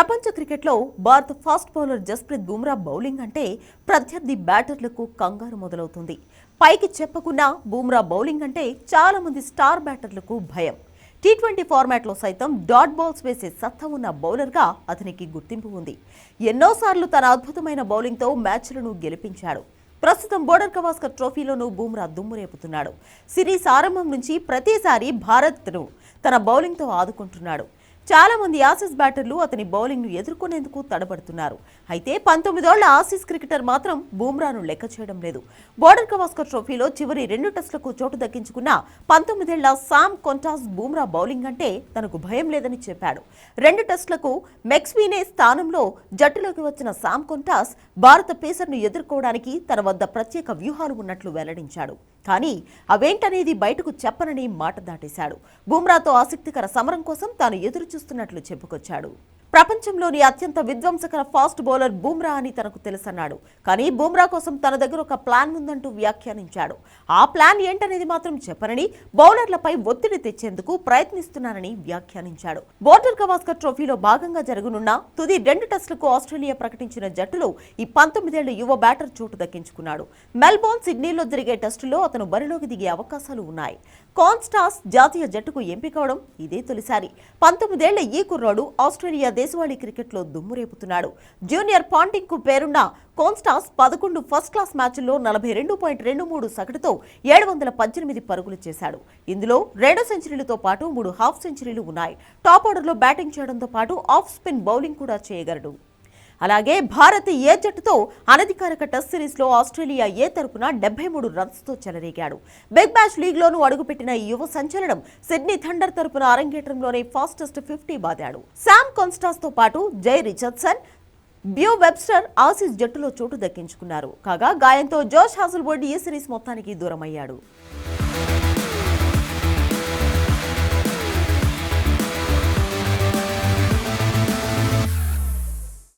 ప్రపంచ క్రికెట్లో భారత fast bowler Jasprit Bumrah bowling అంటే ప్రత్యర్థి బ్యాటర్లకు కంగారు మొదలవుతుంది. పైకి చెప్పకున్నా బుమ్రా బౌలింగ్ అంటే చాలామంది స్టార్ బ్యాటర్లకు భయం. టీ ట్వంటీ ఫార్మాట్లో సైతం డాట్ బాల్స్ వేసే సత్తా ఉన్న బౌలర్గా అతనికి గుర్తింపు ఉంది. ఎన్నోసార్లు తన అద్భుతమైన బౌలింగ్తో మ్యాచ్లను గెలిపించాడు. ప్రస్తుతం బోర్డర్ గవాస్కర్ ట్రోఫీలోనూ బూమ్రా దుమ్మురేపుతున్నాడు సిరీస్ ఆరంభం నుంచి ప్రతిసారి భారత్ను తన బౌలింగ్తో ఆదుకుంటున్నాడు. చాలా మంది ఆసీస్ బ్యాటర్లు అతని బౌలింగ్ను ఎదుర్కొనేందుకు తడబడుతున్నారు. అయితే పంతొమ్మిదేళ్ళ ఆసీస్ క్రికెటర్ మాత్రం బూమ్రాను లెక్క చేయడం లేదు. బోర్డర్ కవాస్కర్ ట్రోఫీలో చివరి రెండు టెస్టులకు చోటు దక్కించుకున్న పంతొమ్మిదేళ్ళ సామ్ కొంటాస్ బూమ్రా బౌలింగ్ అంటే తనకు భయం లేదని చెప్పాడు. రెండు టెస్టులకు మెక్స్వీనే స్థానంలో జట్టులోకి వచ్చిన సామ్ కొంటాస్ భారత పేసర్ను ఎదుర్కోవడానికి తన వద్ద ప్రత్యేక వ్యూహాలు ఉన్నట్లు వెల్లడించాడు. కానీ అవేంటనేది బయటకు చెప్పనని మాట దాటేశాడు. బూమ్రాతో ఆసక్తికర సమరం కోసం తాను ఎదురు చూస్తున్నట్లు చెప్పుకొచ్చాడు. ప్రపంచంలోని అత్యంత విధ్వంసకర ఫాస్ట్ బౌలర్ బూమ్రా అని తనకు తెలుసన్నాడు. కానీ బూమ్రా కోసం తన దగ్గర ఒక ప్లాన్ ఉందంటూ వ్యాఖ్యానించాడు. ఆ ప్లాన్ ఏంటనేది మాత్రం చెప్పనని బౌలర్లపై ఒత్తిడి తెచ్చేందుకు ప్రయత్నిస్తున్నానని వ్యాఖ్యానించాడు. బోర్డర్ గవాస్కర్ ట్రోఫీలో భాగంగా జరగనున్న తుది రెండు టెస్టులకు ఆస్ట్రేలియా ప్రకటించిన జట్టులో ఈ పంతొమ్మిదేళ్ళ యువ బ్యాటర్ చోటు దక్కించుకున్నాడు. మెల్బోర్న్ సిడ్నీలో జరిగే టెస్టులో అతను బరిలోకి దిగే అవకాశాలు ఉన్నాయి. కాన్స్టాస్ జాతీయ జట్టుకు ఎంపికవడం ఇదే తొలిసారి. పంతొమ్మిదేళ్ళ ఈ కుర్రాడు ఆస్ట్రేలియా దేశవాళీ క్రికెట్లో దుమ్ము రేపుతున్నాడు. జూనియర్ పాంటింగ్కు పేరున్న కోన్స్టాస్ పదకొండు ఫస్ట్ క్లాస్ మ్యాచ్ల్లో నలభై రెండు పాయింట్ రెండు మూడు సగటుతో ఏడు వందల పద్దెనిమిది పరుగులు చేశాడు. ఇందులో రెండు సెంచరీలతో పాటు మూడు హాఫ్ సెంచరీలు ఉన్నాయి. టాప్ ఆర్డర్లో బ్యాటింగ్ చేయడంతో పాటు ఆఫ్ స్పిన్ బౌలింగ్ కూడా చేయగలడు. అలాగే భారత్ ఏ జట్టుతో అనధికారిక టెస్ట్ సిరీస్లో ఆస్ట్రేలియా ఏ తరపున డెబ్బై మూడు రన్స్తో చెలరేగాడు. బిగ్ బ్యాష్ లీగ్లోనూ అడుగుపెట్టిన యువ సంచలనం సిడ్నీ థండర్ తరపున అరంగేట్రంలోనే ఫాస్టెస్ట్ ఫిఫ్టీ బాదాడు. శామ్ కాన్స్టాస్తో పాటు జై రిచర్డ్సన్ బ్యూ వెబ్స్టర్ ఆసీస్ జట్టులో చోటు దక్కించుకున్నారు. కాగా గాయంతో జోష్ హాజల్బోర్డ్ ఈ సిరీస్ మొత్తానికి దూరమయ్యాడు.